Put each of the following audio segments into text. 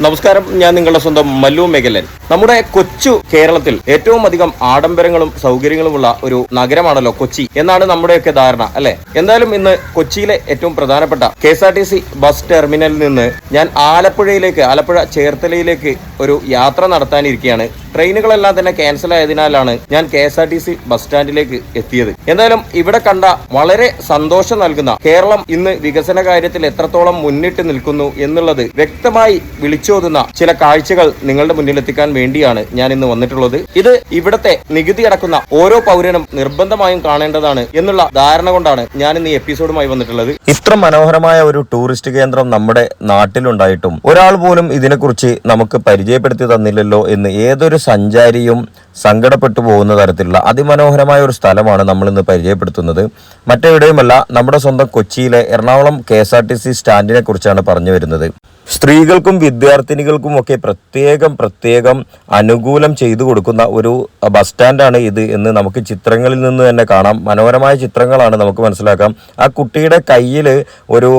നമസ്കാരം ഞാൻ നിങ്ങളുടെ സ്വന്തം മല്ലു മേഖലൻ നമ്മുടെ കൊച്ചു കേരളത്തിൽ ഏറ്റവും അധികം ആഡംബരങ്ങളും സൗകര്യങ്ങളുമുള്ള ഒരു നഗരമാണല്ലോ കൊച്ചി എന്നാണ് നമ്മുടെയൊക്കെ ധാരണ അല്ലെ? എന്തായാലും ഇന്ന് കൊച്ചിയിലെ ഏറ്റവും പ്രധാനപ്പെട്ട K S R T C bus ടെർമിനലിൽ നിന്ന് ഞാൻ ആലപ്പുഴയിലേക്ക് ആലപ്പുഴ ചേർത്തലയിലേക്ക് ഒരു യാത്ര നടത്താനിരിക്കുകയാണ്. ട്രെയിനുകളെല്ലാം തന്നെ ക്യാൻസൽ ആയതിനാലാണ് ഞാൻ K S R T C bus സ്റ്റാൻഡിലേക്ക് എത്തിയത്. എന്തായാലും ഇവിടെ കണ്ട വളരെ സന്തോഷം നൽകുന്ന കേരളം ഇന്ന് വികസന കാര്യത്തിൽ എത്രത്തോളം മുന്നിട്ട് നിൽക്കുന്നു എന്നുള്ളത് വ്യക്തമായി വിളിച്ചോതുന്ന ചില കാഴ്ചകൾ നിങ്ങളുടെ മുന്നിൽ എത്തിക്കാൻ വേണ്ടിയാണ് ഞാൻ ഇന്ന് വന്നിട്ടുള്ളത്. ഇത് ഇവിടത്തെ നികുതി അടക്കുന്ന ഓരോ പൗരനും നിർബന്ധമായും കാണേണ്ടതാണ് എന്നുള്ള ധാരണ കൊണ്ടാണ് ഞാൻ ഇന്ന് ഈ എപ്പിസോഡുമായി വന്നിട്ടുള്ളത്. ഇത്ര മനോഹരമായ ഒരു ടൂറിസ്റ്റ് കേന്ദ്രം നമ്മുടെ നാട്ടിലുണ്ടായിട്ടും ഒരാൾ പോലും ഇതിനെക്കുറിച്ച് നമുക്ക് പരിചയപ്പെടുത്തി തന്നില്ലല്ലോ എന്ന് ഏതൊരു സഞ്ചാരിയും സങ്കടപ്പെട്ടു പോകുന്ന തരത്തിലുള്ള അതിമനോഹരമായ ഒരു സ്ഥലമാണ് നമ്മൾ ഇന്ന് പരിചയപ്പെടുത്തുന്നത്. മറ്റെവിടെയുമല്ല നമ്മുടെ സ്വന്തം കൊച്ചിയിലെ Ernakulam K S R T C സ്റ്റാൻഡിനെ കുറിച്ചാണ് പറഞ്ഞു വരുന്നത്. സ്ത്രീകൾക്കും വിദ്യാർത്ഥിനികൾക്കും ഒക്കെ പ്രത്യേകം പ്രത്യേകം അനുകൂലം ചെയ്തു കൊടുക്കുന്ന ഒരു ബസ് സ്റ്റാൻഡാണ് ഇത് എന്ന് നമുക്ക് ചിത്രങ്ങളിൽ നിന്ന് തന്നെ കാണാം. മനോഹരമായ ചിത്രങ്ങളാണ് നമുക്ക് മനസ്സിലാക്കാം. ആ കുട്ടിയുടെ കയ്യിൽ ഒരു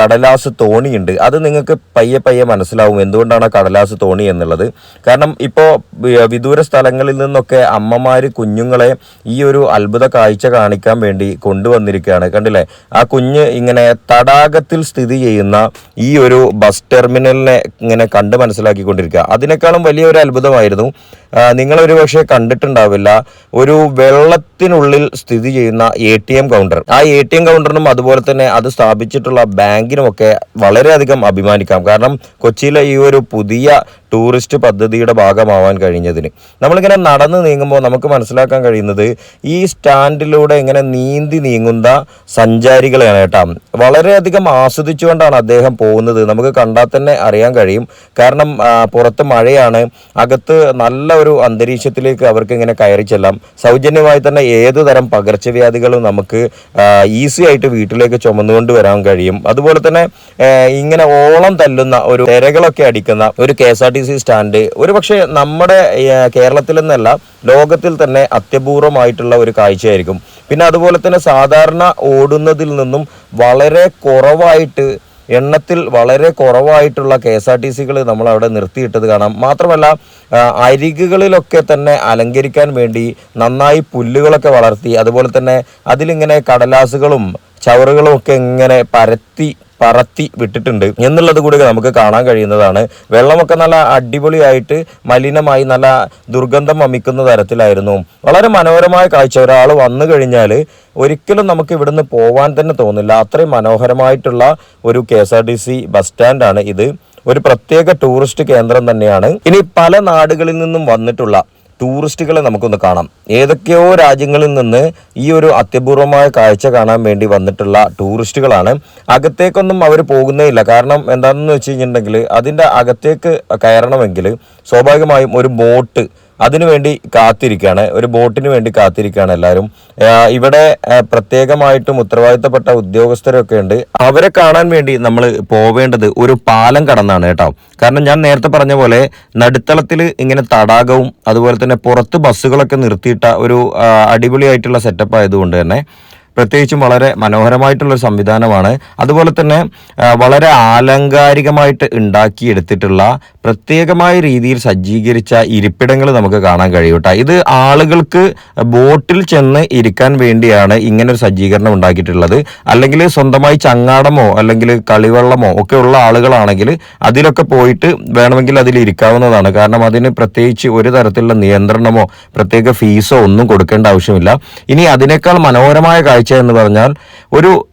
കടലാസ് തോണിയുണ്ട്. അത് നിങ്ങൾക്ക് പയ്യെ പയ്യെ മനസ്സിലാവും എന്തുകൊണ്ടാണ് ആ കടലാസ് തോണി എന്നുള്ളത്. കാരണം ഇപ്പോൾ വിദൂര സ്ഥലങ്ങളിൽ നിന്നൊക്കെ അമ്മമാർ കുഞ്ഞുങ്ങളെ ഈ ഒരു അത്ഭുത കാഴ്ച കാണിക്കാൻ വേണ്ടി കൊണ്ടുവന്നിരിക്കുകയാണ്. കണ്ടില്ലേ? ആ കുഞ്ഞ് ഇങ്ങനെ തടാകത്തിൽ സ്ഥിതി ചെയ്യുന്ന ഈ ഒരു ബസ് ടെർമിനലിനെ ഇങ്ങനെ കണ്ട് മനസ്സിലാക്കിക്കൊണ്ടിരിക്കുക. അതിനേക്കാളും വലിയൊരു അത്ഭുതമായിരുന്നു. നിങ്ങളൊരു പക്ഷേ കണ്ടിട്ടുണ്ടാവില്ല. ഒരു വെള്ളത്തിനുള്ളിൽ സ്ഥിതി ചെയ്യുന്ന എ ടി എം കൗണ്ടർ ആ എ ടി എം കൗണ്ടറിനും അതുപോലെ തന്നെ അത് സ്ഥാപിച്ചിട്ടുള്ള ബാങ്കിനും ബാങ്കിനുമൊക്കെ വളരെയധികം അഭിമാനിക്കാം. കാരണം കൊച്ചിയിലെ ഈ ഒരു പുതിയ ടൂറിസ്റ്റ് പദ്ധതിയുടെ ഭാഗമാവാൻ കഴിഞ്ഞതിന്. നമ്മളിങ്ങനെ നടന്ന് നീങ്ങുമ്പോൾ നമുക്ക് മനസ്സിലാക്കാൻ കഴിയുന്നത് ഈ സ്റ്റാൻഡിലൂടെ ഇങ്ങനെ നീന്തി നീങ്ങുന്ന സഞ്ചാരികളെയാണ് കേട്ടോ. വളരെയധികം ആസ്വദിച്ചുകൊണ്ടാണ് അദ്ദേഹം പോകുന്നത്. നമുക്ക് കണ്ടാൽ തന്നെ അറിയാൻ കഴിയും. കാരണം പുറത്ത് മഴയാണ്. അകത്ത് നല്ല ഒരു അന്തരീക്ഷത്തിലേക്ക് അവർക്ക് ഇങ്ങനെ കയറി ചെല്ലാം. സൗജന്യമായി തന്നെ ഏതു തരം പകർച്ചവ്യാധികളും നമുക്ക് ഈസി ആയിട്ട് വീട്ടിലേക്ക് ചുമന്നുകൊണ്ട് വരാൻ കഴിയും. അതുപോലെ തന്നെ ഇങ്ങനെ ഓളം തല്ലുന്ന ഒരു തിരകളൊക്കെ അടിക്കുന്ന ഒരു K S R T C stand ഒരു പക്ഷേ നമ്മുടെ കേരളത്തിൽ നിന്നല്ല ലോകത്തിൽ തന്നെ അത്യപൂർവമായിട്ടുള്ള ഒരു കാഴ്ചയായിരിക്കും. പിന്നെ അതുപോലെ തന്നെ സാധാരണ ഓടുന്നതിൽ നിന്നും വളരെ കുറവായിട്ട് എണ്ണത്തിൽ വളരെ കുറവായിട്ടുള്ള കെ എസ് ആർ ടി സികൾ നമ്മൾ അവിടെ നിർത്തിയിട്ടത് കാണാം. മാത്രമല്ല അരികുകളിലൊക്കെ തന്നെ അലങ്കരിക്കാൻ വേണ്ടി നന്നായി പുല്ലുകളൊക്കെ വളർത്തി അതുപോലെ തന്നെ അതിലിങ്ങനെ കടലാസുകളും ചവറുകളും ഒക്കെ ഇങ്ങനെ പരത്തി പറത്തി വിട്ടിട്ടുണ്ട് എന്നുള്ളത് കൂടി നമുക്ക് കാണാൻ കഴിയുന്നതാണ്. വെള്ളമൊക്കെ നല്ല അടിപൊളിയായിട്ട് മലിനമായി നല്ല ദുർഗന്ധം വമിക്കുന്ന തരത്തിലായിരുന്നു. വളരെ മനോഹരമായ കാഴ്ച. ഒരാൾ വന്നു കഴിഞ്ഞാൽ ഒരിക്കലും നമുക്ക് ഇവിടുന്ന് പോവാൻ തന്നെ തോന്നില്ല. അത്രയും മനോഹരമായിട്ടുള്ള ഒരു K S R T C bus സ്റ്റാൻഡാണ് ഇത്. ഒരു പ്രത്യേക ടൂറിസ്റ്റ് കേന്ദ്രം തന്നെയാണ്. ഇനി പല നാടുകളിൽ നിന്നും വന്നിട്ടുള്ള ടൂറിസ്റ്റുകളെ നമുക്കൊന്ന് കാണാം. ഏതൊക്കെയോ രാജ്യങ്ങളിൽ നിന്ന് ഈ ഒരു അത്യപൂർവമായ കാഴ്ച കാണാൻ വേണ്ടി വന്നിട്ടുള്ള ടൂറിസ്റ്റുകളാണ്. അകത്തേക്കൊന്നും അവർ പോകുന്നേയില്ല. കാരണം എന്താണെന്ന് വെച്ച് കഴിഞ്ഞിട്ടുണ്ടെങ്കിൽ അതിന്റെ അകത്തേക്ക് കയറണമെങ്കിൽ സ്വാഭാവികമായും ഒരു ബോട്ട് അതിനുവേണ്ടി കാത്തിരിക്കുകയാണ്. ഒരു ബോട്ടിന് വേണ്ടി കാത്തിരിക്കുകയാണ് എല്ലാവരും. ഇവിടെ പ്രത്യേകമായിട്ടും ഉത്തരവാദിത്തപ്പെട്ട ഉദ്യോഗസ്ഥരൊക്കെ ഉണ്ട്. അവരെ കാണാൻ വേണ്ടി നമ്മൾ പോവേണ്ടത് ഒരു പാലം കടന്നാണ് കേട്ടോ. കാരണം ഞാൻ നേരത്തെ പറഞ്ഞ പോലെ നടുത്തളത്തിൽ ഇങ്ങനെ തടാകവും അതുപോലെ തന്നെ പുറത്ത് ബസ്സുകളൊക്കെ നിർത്തിയിട്ട ഒരു അടിപൊളിയായിട്ടുള്ള സെറ്റപ്പ് ആയതുകൊണ്ട് തന്നെ പ്രത്യേകിച്ചും വളരെ മനോഹരമായിട്ടുള്ള സംവിധാനമാണ്. അതുപോലെ തന്നെ വളരെ ആലങ്കാരികമായിട്ട് ഉണ്ടാക്കിയെടുത്തിട്ടുള്ള പ്രത്യേകമായ രീതിയിൽ സജ്ജീകരിച്ച ഇരിപ്പിടങ്ങൾ നമുക്ക് കാണാൻ കഴിയും കേട്ടോ ഇത് ആളുകൾക്ക് ബോട്ടിൽ ചെന്ന് ഇരിക്കാൻ വേണ്ടിയാണ് ഇങ്ങനെ ഒരു സജ്ജീകരണം ഉണ്ടാക്കിയിട്ടുള്ളത്. അല്ലെങ്കിൽ സ്വന്തമായി ചങ്ങാടമോ അല്ലെങ്കിൽ കളിവെള്ളമോ ഒക്കെ ഉള്ള ആളുകളാണെങ്കിൽ അതിലൊക്കെ പോയിട്ട് വേണമെങ്കിൽ അതിൽ ഇരിക്കാവുന്നതാണ്. കാരണം അതിന് പ്രത്യേകിച്ച് ഒരു തരത്തിലുള്ള നിയന്ത്രണമോ പ്രത്യേക ഫീസോ ഒന്നും കൊടുക്കേണ്ട ആവശ്യമില്ല. ഇനി അതിനേക്കാൾ മനോഹരമായ കാഴ്ച എന്ന് പറഞ്ഞാൽ ഒരു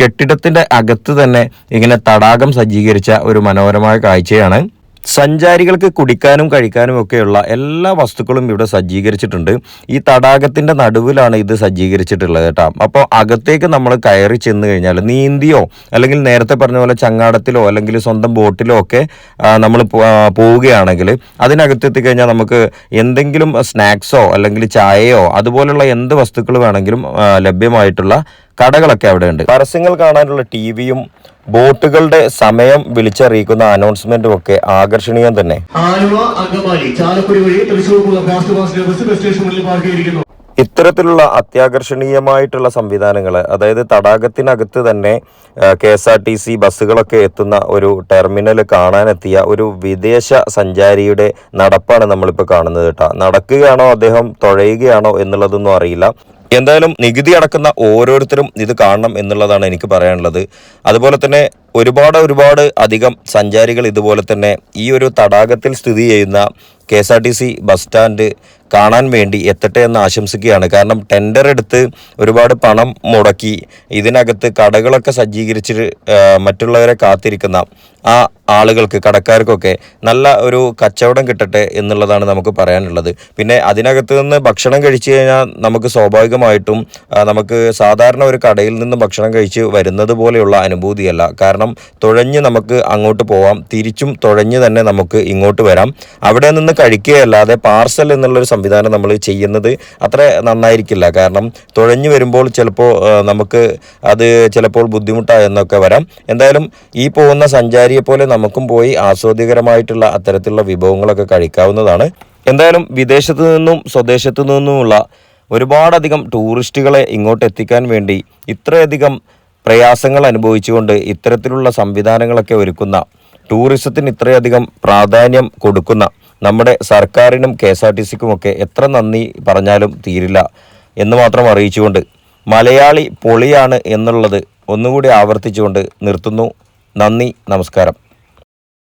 കെട്ടിടത്തിന്റെ അകത്ത് തന്നെ ഇങ്ങനെ തടാകം സജ്ജീകരിച്ച ഒരു മനോഹരമായ കാഴ്ചയാണ്. സഞ്ചാരികൾക്ക് കുടിക്കാനും കഴിക്കാനും ഒക്കെയുള്ള എല്ലാ വസ്തുക്കളും ഇവിടെ സജ്ജീകരിച്ചിട്ടുണ്ട്. ഈ തടാകത്തിന്റെ നടുവിലാണ് ഇത് സജ്ജീകരിച്ചിട്ടുള്ളത് കേട്ടോ. അപ്പോൾ അകത്തേക്ക് നമ്മൾ കയറി ചെന്ന് കഴിഞ്ഞാൽ നീന്തിയോ അല്ലെങ്കിൽ നേരത്തെ പറഞ്ഞ പോലെ ചങ്ങാടത്തിലോ അല്ലെങ്കിൽ സ്വന്തം ബോട്ടിലോ ഒക്കെ നമ്മൾ പോവുകയാണെങ്കിൽ അതിനകത്ത് എത്തിക്കഴിഞ്ഞാൽ നമുക്ക് എന്തെങ്കിലും സ്നാക്സോ അല്ലെങ്കിൽ ചായയോ അതുപോലുള്ള എന്ത് വസ്തുക്കൾ വേണമെങ്കിലും ലഭ്യമായിട്ടുള്ള കടകളൊക്കെ അവിടെ ഉണ്ട് പരസ്യങ്ങൾ കാണാനുള്ള ടി വിയും ബോട്ടുകളുടെ സമയം വിളിച്ചറിയിക്കുന്ന അനൗൺസ്മെന്റും ഒക്കെ ആകർഷണീയം തന്നെ. ആലുവ അങ്കമാലി ചാലക്കുടി വഴി തൃശ്ശൂർക്കുള്ള fast fast bus bus station മുന്നിൽ പാർക്ക് ചെയ്തിരിക്കുന്നു. ഇത്തരത്തിലുള്ള അത്യാകർഷണീയമായിട്ടുള്ള സംവിധാനങ്ങൾ അതായത് തടാകത്തിനകത്ത് തന്നെ K S R T C ബസ്സുകളൊക്കെ എത്തുന്ന ഒരു ടെർമിനൽ കാണാനെത്തിയ ഒരു വിദേശ സഞ്ചാരിയുടെ നടപ്പാണ് നമ്മളിപ്പോൾ കാണുന്നത് കേട്ടോ. നടക്കുകയാണോ അദ്ദേഹം തുഴയുകയാണോ എന്നുള്ളതൊന്നും അറിയില്ല. എന്തായാലും നികുതി അടക്കുന്ന ഓരോരുത്തരും ഇത് കാണണം എന്നുള്ളതാണ് എനിക്ക് പറയാനുള്ളത്. അതുപോലെ തന്നെ ഒരുപാട് ഒരുപാട് അധികം സഞ്ചാരികൾ ഇതുപോലെ തന്നെ ഈ ഒരു തടാകത്തിൽ സ്ഥിതി ചെയ്യുന്ന K S R T C bus stand കാണാൻ വേണ്ടി എത്തട്ടെ എന്ന് ആശംസിക്കുകയാണ്. കാരണം ടെൻഡർ എടുത്ത് ഒരുപാട് പണം മുടക്കി ഇതിനകത്ത് കടകളൊക്കെ സജ്ജീകരിച്ച് മറ്റുള്ളവരെ കാത്തിരിക്കുന്ന ആ ആളുകൾക്ക് കടക്കാർക്കൊക്കെ നല്ല ഒരു കച്ചവടം കിട്ടട്ടെ എന്നുള്ളതാണ് നമുക്ക് പറയാനുള്ളത്. പിന്നെ അതിനകത്ത് നിന്ന് ഭക്ഷണം കഴിച്ചു കഴിഞ്ഞാൽ നമുക്ക് സ്വാഭാവികമായിട്ടും നമുക്ക് സാധാരണ ഒരു കടയിൽ നിന്ന് ഭക്ഷണം കഴിച്ച് വരുന്നത് പോലെയുള്ള അനുഭൂതിയല്ല. കാരണം തുഴഞ്ഞ് നമുക്ക് അങ്ങോട്ട് പോവാം തിരിച്ചും തുഴഞ്ഞ് തന്നെ നമുക്ക് ഇങ്ങോട്ട് വരാം. അവിടെ നിന്ന് കഴിക്കുകയല്ലാതെ പാർസൽ എന്നുള്ളൊരു സംവിധാനം നമ്മൾ ചെയ്യുന്നത് അത്ര നന്നായിരിക്കില്ല. കാരണം തുഴഞ്ഞു വരുമ്പോൾ ചിലപ്പോൾ നമുക്ക് അത് ചിലപ്പോൾ ബുദ്ധിമുട്ടായെന്നൊക്കെ വരാം. എന്തായാലും ഈ പോകുന്ന സഞ്ചാരിയെ പോലെ നമുക്കും പോയി ആസ്വാദികരമായിട്ടുള്ള അത്തരത്തിലുള്ള വിഭവങ്ങളൊക്കെ കഴിക്കാവുന്നതാണ്. എന്തായാലും വിദേശത്തു നിന്നും സ്വദേശത്തു നിന്നുമുള്ള ഒരുപാടധികം ടൂറിസ്റ്റുകളെ ഇങ്ങോട്ട് എത്തിക്കാൻ വേണ്ടി ഇത്രയധികം പ്രയാസങ്ങൾ അനുഭവിച്ചുകൊണ്ട് ഇത്തരത്തിലുള്ള സംവിധാനങ്ങളൊക്കെ ഒരുക്കുന്ന ടൂറിസത്തിന് ഇത്രയധികം പ്രാധാന്യം കൊടുക്കുന്ന നമ്മുടെ സർക്കാരിനും കെ എസ് ആർ ടി സിക്കുമൊക്കെ എത്ര നന്ദി പറഞ്ഞാലും തീരില്ല എന്ന് മാത്രം അറിയിച്ചുകൊണ്ട് മലയാളി പൊളിയാണ് എന്നുള്ളത് ഒന്നുകൂടി ആവർത്തിച്ചുകൊണ്ട് നിർത്തുന്നു. നന്ദി നമസ്കാരം.